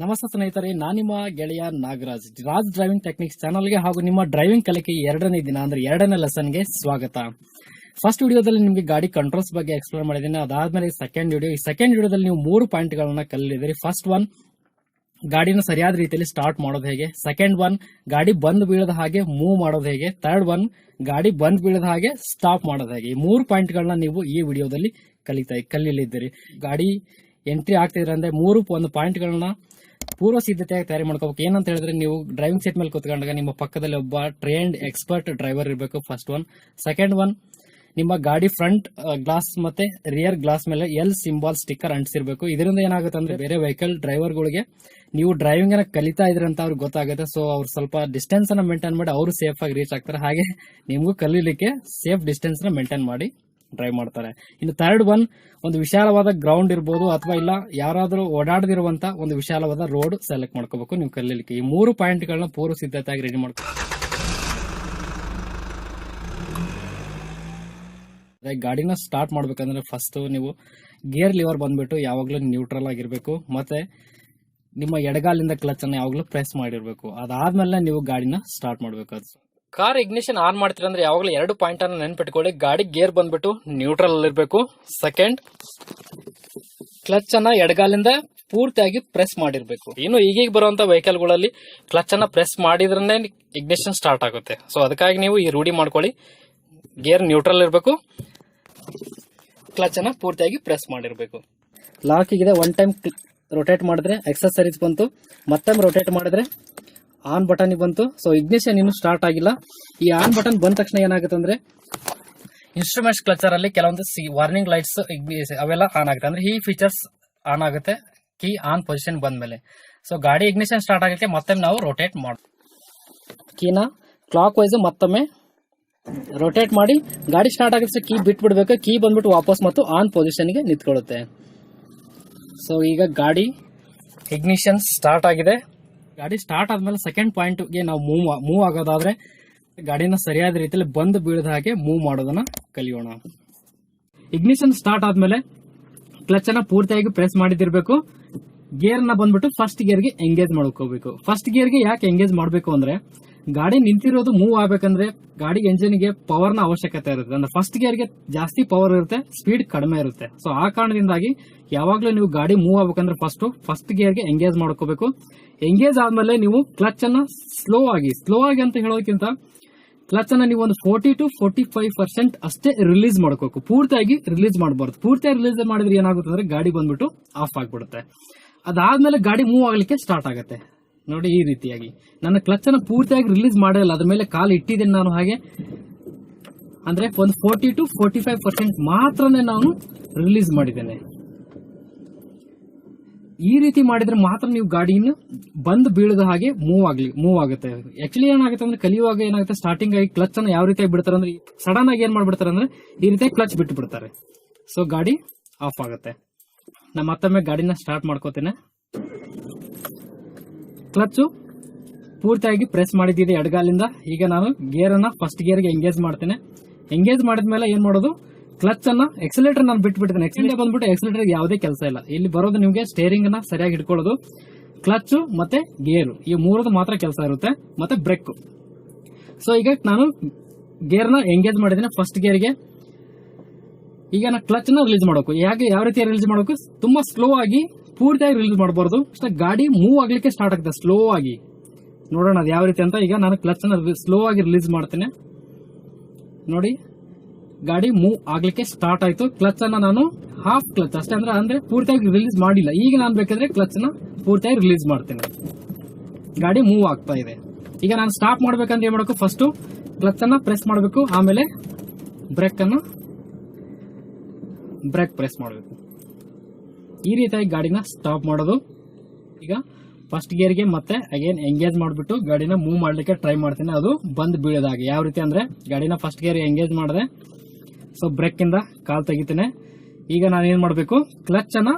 ನಮಸ್ತೆ ಸ್ನೇಹಿತರೆ, ನಾನು ನಿಮ್ಮ ಗೆಳೆಯ ನಾಗರಾಜ್. ರಾಜ್ ಡ್ರೈವಿಂಗ್ ಟೆಕ್ನಿಕ್ಸ್ ಚಾನಲ್ಗೆ ಹಾಗೂ ನಿಮ್ಮ ಡ್ರೈವಿಂಗ್ ಕಲಿಕೆ ಎರಡನೇ ದಿನ, ಅಂದ್ರೆ ಎರಡನೇ ಲೆಸನ್ಗೆ ಸ್ವಾಗತ. ಫಸ್ಟ್ ವಿಡಿಯೋದಲ್ಲಿ ನಿಮಗೆ ಗಾಡಿ ಕಂಟ್ರೋಲ್ಸ್ ಬಗ್ಗೆ ಎಕ್ಸ್ಪ್ಲೇನ್ ಮಾಡಿದ್ದೀನಿ. ಅದಾದ್ಮೇಲೆ ಸೆಕೆಂಡ್ ವಿಡಿಯೋ. ಈ ಸೆಕೆಂಡ್ ವಿಡಿಯೋದಲ್ಲಿ ನೀವು ಮೂರು ಪಾಯಿಂಟ್ಗಳನ್ನ ಕಲಿದಿದ್ದೀರಿ ಫಸ್ಟ್ ಒನ್ ಗಾಡಿನ ಸರಿಯಾದ ರೀತಿಯಲ್ಲಿ ಸ್ಟಾರ್ಟ್ ಮಾಡೋದು ಹೇಗೆ? ಸೆಕೆಂಡ್ ಒನ್ ಗಾಡಿ ಬಂದ್ ಬೀಳದ ಹಾಗೆ ಮೂವ್ ಮಾಡೋದು ಹೇಗೆ? ಥರ್ಡ್ ಒನ್ ಗಾಡಿ ಬಂದ್ ಬೀಳದ ಹಾಗೆ ಸ್ಟಾಪ್ ಮಾಡೋದು ಹೇಗೆ? ಈ ಮೂರು ಪಾಯಿಂಟ್ಗಳನ್ನ ನೀವು ಈ ವಿಡಿಯೋದಲ್ಲಿ ಕಲಿತಾ ಕಲಿಯಲಿದ್ದೀರಿ ಗಾಡಿ ಎಂಟ್ರಿ ಆಗ್ತಿದ್ರೆ ಅಂದ್ರೆ ಮೂರು, ಒಂದು ಪಾಯಿಂಟ್ಗಳನ್ನ ಪೂರ್ವ ಸಿದ್ಧತೆಯಾಗಿ ತಯಾರಿ ಮಾಡ್ಕೋಬೇಕು. ಏನಂತ ಹೇಳಿದ್ರೆ ನೀವು ಡ್ರೈವಿಂಗ್ ಸೀಟ್ ಮೇಲೆ ಕುತ್ಕೊಂಡಾಗ ನಿಮ್ಮ ಪಕ್ಕದಲ್ಲಿ ಒಬ್ಬ ಟ್ರೈನ್ಡ್ ಎಕ್ಸ್ಪರ್ಟ್ ಡ್ರೈವರ್ ಇರಬೇಕು ಫಸ್ಟ್ ಒನ್ ಸೆಕೆಂಡ್ ಒನ್ ನಿಮ್ಮ ಗಾಡಿ ಫ್ರಂಟ್ ಗ್ಲಾಸ್ ಮತ್ತೆ ರಿಯರ್ ಗ್ಲಾಸ್ ಮೇಲೆ ಎಲ್ ಸಿಂಬಾಲ್ ಸ್ಟಿಕ್ಕರ್ ಅಂಟಿಸಿರ್ಬೇಕು. ಇದರಿಂದ ಏನಾಗುತ್ತೆ ಅಂದ್ರೆ ಬೇರೆ ವೆಹಿಕಲ್ ಡ್ರೈವರ್ಗಳಿಗೆ ನೀವು ಡ್ರೈವಿಂಗ್ ಅನ್ನ ಕಲಿತಾ ಇದ್ರೆ ಅಂತ ಅವ್ರಿಗೆ ಗೊತ್ತಾಗುತ್ತೆ. ಸೊ ಅವ್ರು ಸ್ವಲ್ಪ ಡಿಸ್ಟೆನ್ಸ್ ಅನ್ನ ಮೇಂಟೈನ್ ಮಾಡಿ ಅವರು ಸೇಫ್ ಆಗಿ ರೀಚ್ ಆಗ್ತಾರೆ. ಹಾಗೆ ನಿಮಗೂ ಕಲೀಲಿಕ್ಕೆ ಸೇಫ್ ಡಿಸ್ಟೆನ್ಸ್ನ ಮೇಂಟೈನ್ ಮಾಡಿ. ಡ್ರೈವ್ ಮಾಡ್ತಾರೆ. ಇನ್ನು ಥರ್ಡ್ ಒನ್ ಒಂದು ವಿಶಾಲವಾದ ಗ್ರೌಂಡ್ ಇರ್ಬೋದು ಅಥವಾ ಇಲ್ಲ ಯಾರಾದರೂ ಓಡಾಡದಿರುವಂತ ಒಂದು ವಿಶಾಲವಾದ ರೋಡ್ ಸೆಲೆಕ್ಟ್ ಮಾಡ್ಕೋಬೇಕು. ನೀವು ಕಲೀಲಿಕ್ಕೆ ಈ ಮೂರು ಪಾಯಿಂಟ್ಗಳನ್ನ ಪೂರ್ವ ಸಿದ್ಧತೆಯಾಗಿ ರೆಡಿ ಮಾಡ್ಕೋ ಗಾಡಿನ ಸ್ಟಾರ್ಟ್ ಮಾಡ್ಬೇಕಂದ್ರೆ ಫಸ್ಟ್ ನೀವು ಗೇರ್ ಲಿವರ್ ಬಂದ್ಬಿಟ್ಟು ಯಾವಾಗಲೂ ನ್ಯೂಟ್ರಲ್ ಆಗಿರ್ಬೇಕು. ಮತ್ತೆ ನಿಮ್ಮ ಎಡಗಾಲಿಂದ ಕ್ಲಚ್ ಅನ್ನ ಯಾವಾಗಲೂ ಪ್ರೆಸ್ ಮಾಡಿರ್ಬೇಕು. ಅದಾದ್ಮೇಲೆ ನೀವು ಗಾಡಿನ ಸ್ಟಾರ್ಟ್ ಮಾಡ್ಬೇಕು. ಕಾರ್ ಇಗ್ನಿಷನ್ ಆನ್ ಮಾಡ್ತೀರಾ ಅಂದ್ರೆ ಯಾವಾಗಲೂ ಎರಡು ಪಾಯಿಂಟ್ ಅನ್ನ ನೆನ್ಪಿಟ್ಕೊಳ್ಳಿ. ಗಾಡಿ ಗೇರ್ ಬಂದ್ಬಿಟ್ಟು ನ್ಯೂಟ್ರಲ್ ಅಲ್ಲಿ ಇರಬೇಕು. ಸೆಕೆಂಡ್ ಕ್ಲಚ್ ಅನ್ನ ಎಡಗಾಲಿಂದ ಪೂರ್ತಿಯಾಗಿ ಪ್ರೆಸ್ ಮಾಡಿರ್ಬೇಕು. ಇನ್ನು ಈಗೀಗ ಬರುವಂತ ವೆಹಿಕಲ್ಗಳಲ್ಲಿ ಕ್ಲಚ್ ಅನ್ನ ಪ್ರೆಸ್ ಮಾಡಿದ್ರೆ ಇಗ್ನಿಷನ್ ಸ್ಟಾರ್ಟ್ ಆಗುತ್ತೆ. ಸೊ ಅದಕ್ಕಾಗಿ ನೀವು ಈ ರೂಢಿ ಮಾಡ್ಕೊಳ್ಳಿ. ಗೇರ್ ನ್ಯೂಟ್ರಲ್ ಇರಬೇಕು. ಕ್ಲಚ್ ಅನ್ನ ಪೂರ್ತಿಯಾಗಿ ಪ್ರೆಸ್ ಮಾಡಿರ್ಬೇಕು. ಇದೆ ಒನ್ ಟೈಮ್ ರೊಟೇಟ್ ಮಾಡಿದ್ರೆ ಎಕ್ಸಸರೀಸ್ ಬಂತು. ಮತ್ತೊಮ್ಮೆ ರೊಟೇಟ್ ಮಾಡಿದ್ರೆ ಆನ್ ಬಟನ್ ಬಂತು. ಸೊ ಇಗ್ನಿಷನ್ ಇನ್ನು ಸ್ಟಾರ್ಟ್ ಆಗಿಲ್ಲ. ಈ ಆನ್ ಬಟನ್ ಬಂದ ತಕ್ಷಣ ಏನಾಗುತ್ತೆ ಅಂದ್ರೆ ಇನ್ಸ್ಟ್ರೂಮೆಂಟ್ಸ್ ಕ್ಲಚರ್ ಅಲ್ಲಿ ಕೆಲವೊಂದು ವಾರ್ನಿಂಗ್ ಲೈಟ್ಸ್ ಅವೆಲ್ಲ ಆನ್ ಆಗುತ್ತೆ. ಅಂದ್ರೆ ಈ ಫೀಚರ್ಸ್ ಆನ್ ಆಗುತ್ತೆ ಕೀ ಆನ್ ಪೊಸಿಷನ್ ಬಂದ ಮೇಲೆ ಸೊ ಗಾಡಿ ಇಗ್ನಿಷನ್ ಸ್ಟಾರ್ಟ್ ಆಗುತ್ತೆ ಮತ್ತೊಮ್ಮೆ ನಾವು ರೊಟೇಟ್ ಮಾಡ ಕೀನ ಕ್ಲಾಕ್ ವೈಸ್ ಮತ್ತೊಮ್ಮೆ ರೊಟೇಟ್ ಮಾಡಿ, ಗಾಡಿ ಸ್ಟಾರ್ಟ್ ಆಗುತ್ತೆ ಕೀ ಬಿಟ್ಬಿಡ್ಬೇಕು. ಕೀ ಬಂದ್ಬಿಟ್ಟು ವಾಪಸ್ ಮತ್ತು ಆನ್ ಪೊಸಿಷನ್ಗೆ ನಿಂತ್ಕೊಳ್ಳುತ್ತೆ. ಸೊ ಈಗ ಗಾಡಿ ಇಗ್ನಿಷನ್ ಸ್ಟಾರ್ಟ್ ಆಗಿದೆ. ಗಾಡಿ ಸ್ಟಾರ್ಟ್ ಆದ್ಮೇಲೆ ಸೆಕೆಂಡ್ ಪಾಯಿಂಟ್ಗೆ ನಾವು ಮೂವ್ ಮೂವ್ ಆಗೋದಾದ್ರೆ ಗಾಡಿನ ಸರಿಯಾದ ರೀತಿಯಲ್ಲಿ ಬಂದು ಬೀಳದ ಹಾಗೆ ಮೂವ್ ಮಾಡೋದನ್ನ ಕಲಿಯೋಣ. ಇಗ್ನಿಷನ್ ಸ್ಟಾರ್ಟ್ ಆದ್ಮೇಲೆ ಕ್ಲಚ್ ಅನ್ನ ಪೂರ್ತಿಯಾಗಿ ಪ್ರೆಸ್ ಮಾಡಿದಿರ್ಬೇಕು. ಗೇರ್ನ ಬಂದ್ಬಿಟ್ಟು ಫಸ್ಟ್ ಗೇರ್ಗೆ ಎಂಗೇಜ್ ಮಾಡ್ಕೋಬೇಕು. ಫಸ್ಟ್ ಗೇರ್ಗೆ ಯಾಕೆ ಎಂಗೇಜ್ ಮಾಡಬೇಕು ಅಂದ್ರೆ ಗಾಡಿ ನಿಂತಿರೋದು ಮೂವ್ ಆಗ್ಬೇಕಂದ್ರೆ ಗಾಡಿ ಎಂಜಿನ್ಗೆ ಪವರ್ನ ಅವಶ್ಯಕತೆ ಇರುತ್ತೆ. ಅಂದ್ರೆ ಫಸ್ಟ್ ಗೇರ್ಗೆ ಜಾಸ್ತಿ ಪವರ್ ಇರುತ್ತೆ ಸ್ಪೀಡ್ ಕಡಿಮೆ ಇರುತ್ತೆ. ಸೊ ಆ ಕಾರಣದಿಂದಾಗಿ ಯಾವಾಗ್ಲೂ ನೀವು ಗಾಡಿ ಮೂವ್ ಆಗ್ಬೇಕಂದ್ರೆ ಫಸ್ಟ್ ಫಸ್ಟ್ ಗೇರ್ಗೆ ಎಂಗೇಜ್ ಮಾಡ್ಕೋಬೇಕು. ಎಂಗೇಜ್ ಆದ್ಮೇಲೆ ನೀವು ಕ್ಲಚ್ ಅನ್ನ ಸ್ಲೋ ಆಗಿ ಸ್ಲೋ ಆಗಿ ಅಂತ ಹೇಳೋದಕ್ಕಿಂತ ಕ್ಲಚ್ ಅನ್ನ ನೀವು ಒಂದು forty to forty five percent ಅಷ್ಟೇ ರಿಲೀಸ್ ಮಾಡ್ಕೋಬೇಕು. ಪೂರ್ತಿಯಾಗಿ ರಿಲೀಸ್ ಮಾಡಬಾರ್ದು. ಪೂರ್ತಿಯಾಗಿ ರಿಲೀಸ್ ಮಾಡಿದ್ರೆ ಏನಾಗುತ್ತೆ ಅಂದ್ರೆ ಗಾಡಿ ಬಂದ್ಬಿಟ್ಟು ಆಫ್ ಆಗ್ಬಿಡುತ್ತೆ. ಅದಾದ್ಮೇಲೆ ಗಾಡಿ ಮೂವ್ ಆಗ್ಲಿಕ್ಕೆ ಸ್ಟಾರ್ಟ್ ಆಗುತ್ತೆ. ನೋಡಿ ಈ ರೀತಿಯಾಗಿ. ನನ್ನ ಕ್ಲಚ್ ಅನ್ನು ಪೂರ್ತಿಯಾಗಿ ರಿಲೀಸ್ ಮಾಡಿರಲ್ಲ ಅದ್ರ ಮೇಲೆ ಕಾಲು ಇಟ್ಟಿದ್ದೇನೆ ನಾನು ಹಾಗೆ. ಅಂದ್ರೆ ಒಂದು forty to forty five percent ಮಾತ್ರನೇ ನಾನು ರಿಲೀಸ್ ಮಾಡಿದ್ದೇನೆ. ಈ ರೀತಿ ಮಾಡಿದ್ರೆ ಮಾತ್ರ ನೀವು ಗಾಡಿಯನ್ನು ಬಂದ್ ಬೀಳದ ಹಾಗೆ ಮೂವ್ ಆಗ್ಲಿ ಮೂವ್ ಆಗುತ್ತೆ. ಆಕ್ಚುಲಿ ಏನಾಗುತ್ತೆ ಅಂದ್ರೆ ಕಲಿಯುವಾಗ ಏನಾಗುತ್ತೆ ಸ್ಟಾರ್ಟಿಂಗ್ ಆಗಿ ಕ್ಲಚ್ ಅನ್ನು ಯಾವ ರೀತಿಯಾಗಿ ಬಿಡ್ತಾರೆ ಅಂದ್ರೆ ಸಡನ್ ಆಗಿ ಏನ್ ಮಾಡ್ಬಿಡ್ತಾರೆ ಅಂದ್ರೆ, ಈ ರೀತಿ ಕ್ಲಚ್ ಬಿಟ್ಟು ಬಿಡ್ತಾರೆ ಸೊ ಗಾಡಿ ಆಫ್ ಆಗುತ್ತೆ. ನಾ ಮತ್ತೊಮ್ಮೆ ಗಾಡಿನ ಸ್ಟಾರ್ಟ್ ಮಾಡ್ಕೋತೇನೆ. ಕ್ಲಚ್ ಪೂರ್ತಿಯಾಗಿ ಪ್ರೆಸ್ ಮಾಡಿದ್ದಿದೆ ಎಡಗಾಲಿಂದ. ಈಗ ನಾನು ಗೇರನ್ನು ಫಸ್ಟ್ ಗೇರ್ಗೆ ಎಂಗೇಜ್ ಮಾಡ್ತೇನೆ. ಎಂಗೇಜ್ ಮಾಡಿದ ಮೇಲೆ ಏನು ಮಾಡೋದು? ಕ್ಲಚ್ ಅನ್ನ ಎಕ್ಸಲೇಟರ್ ನಾನು ಬಿಟ್ಬಿಡ್ತೇನೆ ಎಕ್ಸಲೇಟರ್ ಬಂದ್ಬಿಟ್ಟು ಎಕ್ಸಲೇಟರ್ ಯಾವುದೇ ಕೆಲಸ ಇಲ್ಲ. ಇಲ್ಲಿ ಬರೋದು ನಿಮಗೆ ಸ್ಟೇರಿಂಗ್ ಸರಿಯಾಗಿ ಹಿಡ್ಕೊಳ್ಳೋದು. ಕ್ಲಚ್ ಮತ್ತೆ ಗೇರು ಈ ಮೂರದು ಮಾತ್ರ ಕೆಲಸ ಇರುತ್ತೆ. ಮತ್ತೆ ಬ್ರೇಕ್ ಸೊ ಈಗ ನಾನು ಗೇರ್ನ ಎಂಗೇಜ್ ಮಾಡಿದ್ದೇನೆ ಫಸ್ಟ್ ಗೇರ್ಗೆ ಈಗ ನಾನು ಕ್ಲಚ್ ರಿಲೀಸ್ ಮಾಡಬೇಕು. ಯಾಕೆ ಯಾವ ರೀತಿ ರಿಲೀಸ್ ಮಾಡಬೇಕು? ತುಂಬಾ ಸ್ಲೋ ಆಗಿ ಪೂರ್ತಿಯಾಗಿ ರಿಲೀಸ್ ಮಾಡಬಾರ್ದು. ಅಷ್ಟೇ ಗಾಡಿ ಮೂವ್ ಆಗ್ಲಿಕ್ಕೆ ಸ್ಟಾರ್ಟ್ ಆಗುತ್ತೆ ಸ್ಲೋ ಆಗಿ. ನೋಡೋಣ ಅದು ಯಾವ ರೀತಿ ಅಂತ ಈಗ ನಾನು ಕ್ಲಚ್ ಅನ್ನ ಸ್ಲೋ ಆಗಿ ರಿಲೀಸ್ ಮಾಡ್ತೇನೆ. ನೋಡಿ, ಗಾಡಿ ಮೂವ್ ಆಗ್ಲಿಕ್ಕೆ ಸ್ಟಾರ್ಟ್ ಆಯ್ತು. ಕ್ಲಚ್ ಅನ್ನ ನಾನು ಹಾಫ್ ಕ್ಲಚ್ ಅಷ್ಟೇ ಅಂದ್ರೆ ಅಂದ್ರೆ ಪೂರ್ತಿಯಾಗಿ ರಿಲೀಸ್ ಮಾಡಿಲ್ಲ. ಈಗ ನಾನು ಬೇಕಾದ್ರೆ ಕ್ಲಚ್ನ ಪೂರ್ತಿಯಾಗಿ ರಿಲೀಸ್ ಮಾಡ್ತೇನೆ. ಗಾಡಿ ಮೂವ್ ಆಗ್ತಾ ಇದೆ. ಈಗ ನಾನು ಸ್ಟಾಪ್ ಮಾಡ್ಬೇಕಂದ್ರೆ ಏನ್ ಮಾಡಬೇಕು? ಫಸ್ಟ್ ಕ್ಲಚ್ ಅನ್ನ ಪ್ರೆಸ್ ಮಾಡಬೇಕು. ಆಮೇಲೆ ಬ್ರೇಕ್ ಅನ್ನು ಬ್ರೇಕ್ ಪ್ರೆಸ್ ಮಾಡಬೇಕು. ಈ ರೀತಿಯಾಗಿ ಗಾಡಿನ ಸ್ಟಾಪ್ ಮಾಡೋದು. ಈಗ ಫಸ್ಟ್ ಗೇರ್ಗೆ ಮತ್ತೆ ಅಗೇನ್ ಎಂಗೇಜ್ ಮಾಡಿಬಿಟ್ಟು ಗಾಡಿನ ಮೂವ್ ಮಾಡಲಿಕ್ಕೆ ಟ್ರೈ ಮಾಡ್ತೀನಿ. ಅದು ಬಂದ್ ಬೀಳೋದಾಗಿ ಯಾವ ರೀತಿ ಅಂದರೆ ಗಾಡಿನ ಫಸ್ಟ್ ಗೇರ್ ಎಂಗೇಜ್ ಮಾಡಿದೆ. ಸೊ ಬ್ರೇಕಿಂದ ಕಾಲು ತೆಗಿತೀನಿ. ಈಗ ನಾನು ಏನು ಮಾಡಬೇಕು? ಕ್ಲಚ್ ಅನ್ನ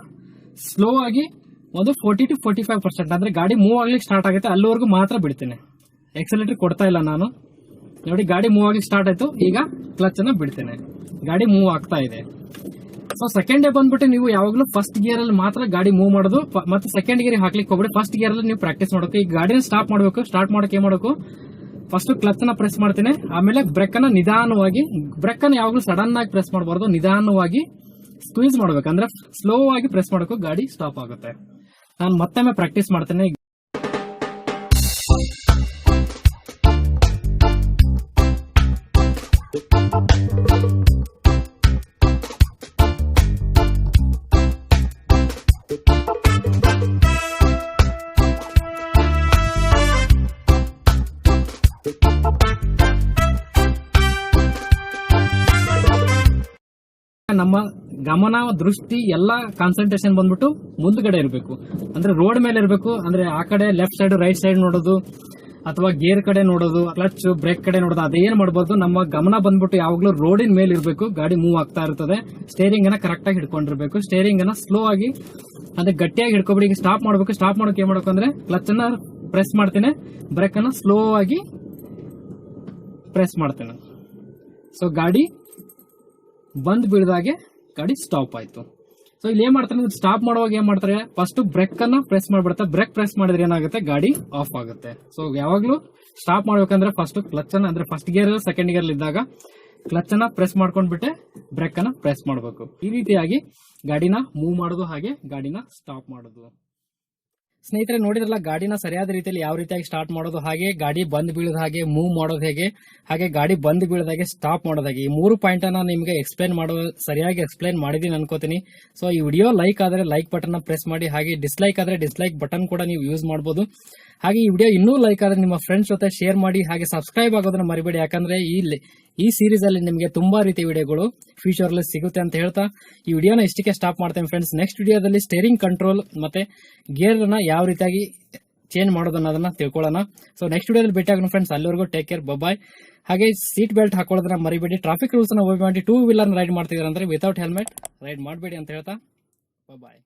ಸ್ಲೋ ಆಗಿ ಒಂದು forty to forty five percent ಅಂದರೆ ಗಾಡಿ ಮೂವ್ ಆಗಲಿಕ್ಕೆ ಸ್ಟಾರ್ಟ್ ಆಗುತ್ತೆ. ಅಲ್ಲಿವರೆಗೂ ಮಾತ್ರ ಬಿಡ್ತೇನೆ. ಎಕ್ಸಲೇಟರ್ ಕೊಡ್ತಾ ಇಲ್ಲ ನಾನು. ನೋಡಿ, ಗಾಡಿ ಮೂವ್ ಆಗ್ಲಿಕ್ಕೆ ಸ್ಟಾರ್ಟ್ ಆಯಿತು. ಈಗ ಕ್ಲಚ್ ಅನ್ನ ಬಿಡ್ತೇನೆ. ಗಾಡಿ ಮೂವ್ ಆಗ್ತಾ ಇದೆ. ಸೊ ಸೆಕೆಂಡ್ ಡೇ ಬಂದ್ಬಿಟ್ಟು ನೀವು ಯಾವಾಗಲೂ ಫಸ್ಟ್ ಗಿಯರ್ ಅಲ್ಲಿ ಮಾತ್ರ ಗಾಡಿ ಮೂವ್ ಮಾಡೋದು. ಮತ್ತೆ ಸೆಕೆಂಡ್ ಗಿಯರ್ ಹಾಕ್ಲಿಕ್ಕೆ ಹೋಗ್ಬಿಡಿ. ಫಸ್ಟ್ ಗಿಯರ್ ಅಲ್ಲಿ ನೀವು ಪ್ರಾಕ್ಟೀಸ್ ಮಾಡಬೇಕು ಈ ಗಾಡಿನ ಸ್ಟಾಪ್ ಮಾಡಬೇಕು. ಸ್ಟಾರ್ಟ್ ಮಾಡಕ್ಕೆ ಏನ್ ಮಾಡಬೇಕು? ಫಸ್ಟ್ ಕ್ಲಚ್ನ ಪ್ರೆಸ್ ಮಾಡ್ತೇನೆ. ಆಮೇಲೆ ಬ್ರೇಕ್ ಅನ್ನ ನಿಧಾನವಾಗಿ ಬ್ರೇಕ್ ಅನ್ನ ಯಾವಾಗಲೂ ಸಡನ್ ಆಗಿ ಪ್ರೆಸ್ ಮಾಡಬಾರ್ದು. ನಿಧಾನವಾಗಿ ಸ್ಕ್ವೀಸ್ ಮಾಡ್ಬೇಕು. ಅಂದ್ರೆ ಸ್ಲೋ ಆಗಿ ಪ್ರೆಸ್ ಮಾಡಬೇಕು ಗಾಡಿ ಸ್ಟಾಪ್ ಆಗುತ್ತೆ. ನಾನು ಮತ್ತೊಮ್ಮೆ ಪ್ರಾಕ್ಟೀಸ್ ಮಾಡ್ತೇನೆ. ನಮ್ಮ ಗಮನ, ದೃಷ್ಟಿ, ಎಲ್ಲ ಕಾನ್ಸಂಟ್ರೇಷನ್ ಬಂದ್ಬಿಟ್ಟು ಮುಂದ್ಗಡೆ ಇರಬೇಕು. ಅಂದ್ರೆ ರೋಡ್ ಮೇಲೆ ಇರಬೇಕು. ಅಂದ್ರೆ ಆ ಕಡೆ ಲೆಫ್ಟ್ ಸೈಡ್ ರೈಟ್ ಸೈಡ್ ನೋಡೋದು, ಅಥವಾ ಗೇರ್ ಕಡೆ ನೋಡೋದು ಕ್ಲಚ್ ಬ್ರೇಕ್ ಕಡೆ ನೋಡೋದು ಅದೇನ್ ಮಾಡಬಾರ್ದು. ನಮ್ಮ ಗಮನ ಬಂದ್ಬಿಟ್ಟು ಯಾವಾಗ್ಲೂ ರೋಡಿನ ಮೇಲೆ ಇರಬೇಕು. ಗಾಡಿ ಮೂವ್ ಆಗ್ತಾ ಇರ್ತದೆ. ಸ್ಟೇರಿಂಗ್ ಅನ್ನ ಕರೆಕ್ಟ್ ಆಗಿ ಹಿಡ್ಕೊಂಡಿರ್ಬೇಕು. ಸ್ಟೇರಿಂಗ್ ಅನ್ನ ಸ್ಲೋ ಆಗಿ, ಅಂದ್ರೆ ಗಟ್ಟಿಯಾಗಿ ಹಿಡ್ಕೊಬಿಡಿ. ಸ್ಟಾಪ್ ಮಾಡಬೇಕು. ಸ್ಟಾಪ್ ಮಾಡೋಕೆ ಏನ್ ಮಾಡಬೇಕು ಅಂದ್ರೆ ಕ್ಲಚ್ ಅನ್ನ ಪ್ರೆಸ್ ಮಾಡ್ತೇನೆ. ಬ್ರೇಕ್ ಅನ್ನ ಸ್ಲೋ ಆಗಿ ಪ್ರೆಸ್ ಮಾಡ್ತೇನೆ. ಸೊ ಗಾಡಿ ಬಂದ್ ಬೀಳ್ದಾಗೆ ಗಾಡಿ ಸ್ಟಾಪ್ ಆಯ್ತು. ಸೊ ಇಲ್ಲಿ ಏನ್ ಮಾಡ್ತಾರೆ ಸ್ಟಾಪ್ ಮಾಡುವಾಗ ಏನ್ ಮಾಡ್ತಾರೆ? ಫಸ್ಟ್ ಬ್ರೇಕ್ ಅನ್ನ ಪ್ರೆಸ್ ಮಾಡ್ಬಿಡ್ತಾರೆ ಬ್ರೇಕ್ ಪ್ರೆಸ್ ಮಾಡಿದ್ರೆ ಏನಾಗುತ್ತೆ? ಗಾಡಿ ಆಫ್ ಆಗುತ್ತೆ. ಸೊ ಯಾವಾಗಲೂ ಸ್ಟಾಪ್ ಮಾಡ್ಬೇಕಂದ್ರೆ ಫಸ್ಟ್ ಕ್ಲಚ್ ಅನ್ನ, ಅಂದ್ರೆ ಫಸ್ಟ್ ಗೇರ್ ಸೆಕೆಂಡ್ ಗೇರ್ ಇದ್ದಾಗ ಕ್ಲಚ್ ಅನ್ನ ಪ್ರೆಸ್ ಮಾಡ್ಕೊಂಡ್ಬಿಟ್ಟೆ ಬ್ರೇಕ್ ಅನ್ನ ಪ್ರೆಸ್ ಮಾಡಬೇಕು. ಈ ರೀತಿಯಾಗಿ ಗಾಡಿನ ಮೂವ್ ಮಾಡೋದು ಹಾಗೆ ಗಾಡಿನ ಸ್ಟಾಪ್ ಮಾಡೋದು. ಸ್ನೇಹಿತರೆ, ನೋಡಿದ್ರಲ್ಲ, ಗಾಡಿನ ಸರಿಯಾದ ರೀತಿಯಲ್ಲಿ ಯಾವ ರೀತಿಯಾಗಿ ಸ್ಟಾರ್ಟ್ ಮಾಡೋದು ಹಾಗೆ, ಗಾಡಿ ಬಂದ್ ಬೀಳದ ಹಾಗೆ ಮೂವ್ ಮಾಡೋದು ಹೇಗೆ, ಹಾಗೆ ಗಾಡಿ ಬಂದ್ ಬೀಳದ ಹಾಗೆ ಸ್ಟಾಪ್ ಮಾಡೋದು ಈ ಮೂರು ಪಾಯಿಂಟ್ ಅನ್ನ ನಿಮಗೆ ಎಕ್ಸ್ಪ್ಲೈನ್ ಮಾಡೋ, ಸರಿಯಾಗಿ ಎಕ್ಸ್ಪ್ಲೈನ್ ಮಾಡಿದೀನಿ ಅನ್ಕೋತೀನಿ. ಸೊ ಈ ವಿಡಿಯೋ ಲೈಕ್ ಆದ್ರೆ ಲೈಕ್ ಬಟನ್ ಪ್ರೆಸ್ ಮಾಡಿ, ಹಾಗೆ ಡಿಸ್ಲೈಕ್ ಆದ್ರೆ ಡಿಸ್ಲೈಕ್ ಬಟನ್ ಕೂಡ ನೀವು ಯೂಸ್ ಮಾಡಬಹುದು ಹಾಗೆ ಈ ವಿಡಿಯೋ ಇನ್ನೂ ಲೈಕ್ ಆದ್ರೆ ನಿಮ್ಮ ಫ್ರೆಂಡ್ಸ್ ಜೊತೆ ಶೇರ್ ಮಾಡಿ ಹಾಗೆ ಸಬ್ಸ್ಕ್ರೈಬ್ ಆಗೋದನ್ನ ಮರಿಬೇಡಿ. ಯಾಕಂದ್ರೆ ಇಲ್ಲಿ, ಈ ಸೀರೀಸ್ ಅಲ್ಲಿ ನಿಮಗೆ ತುಂಬಾ ರೀತಿ ವಿಡಿಯೋಗಳು ಫ್ಯೂಚರ್ ಅಲ್ಲಿ ಸಿಗುತ್ತೆ ಅಂತ ಹೇಳ್ತಾ, ಈ ವಿಡಿಯೋನ ಇಷ್ಟಕ್ಕೆ ಸ್ಟಾಪ್ ಮಾಡ್ತೇನೆ ಫ್ರೆಂಡ್ಸ್ ನೆಕ್ಸ್ಟ್ ವಿಡಿಯೋದಲ್ಲಿ ಸ್ಟೇರಿಂಗ್ ಕಂಟ್ರೋಲ್ ಮತ್ತೆ ಗೇರ್ ಅನ್ನ ಯಾವ ರೀತಿಯಾಗಿ ಚೇಂಜ್ ಮಾಡೋದು ಅನ್ನೋದನ್ನ ತಿಳ್ಕೊಳ್ಳೋಣ. ಸೊ ನೆಕ್ಸ್ಟ್ ವಿಡಿಯೋದಲ್ಲಿ ಭೇಟಿ ಆಗೋಣ ಫ್ರೆಂಡ್ಸ್ ಅಲ್ಲಿವರೆಗೂ ಟೇಕ್ ಕೇರ್ ಬಾಯ್ ಹಾಗೆ ಸೀಟ್ ಬೆಲ್ಟ್ ಹಾಕೊಳ್ಳೋದನ್ನ ಮರಿಬೇಡಿ. ಟ್ರಾಫಿಕ್ ರೂಲ್ಸ್ನ ಒಬ್ಬ ಮಾಡಿ. ಟೂ ವೀಲರ್ ರೈಡ್ ಮಾಡ್ತಿದ್ದಾರೆ ಅಂದ್ರೆ ವಿತೌಟ್ ಹೆಲ್ಮೆಟ್ ರೈಡ್ ಮಾಡಬೇಡಿ ಅಂತ ಹೇಳ್ತಾ ಬಾಯ್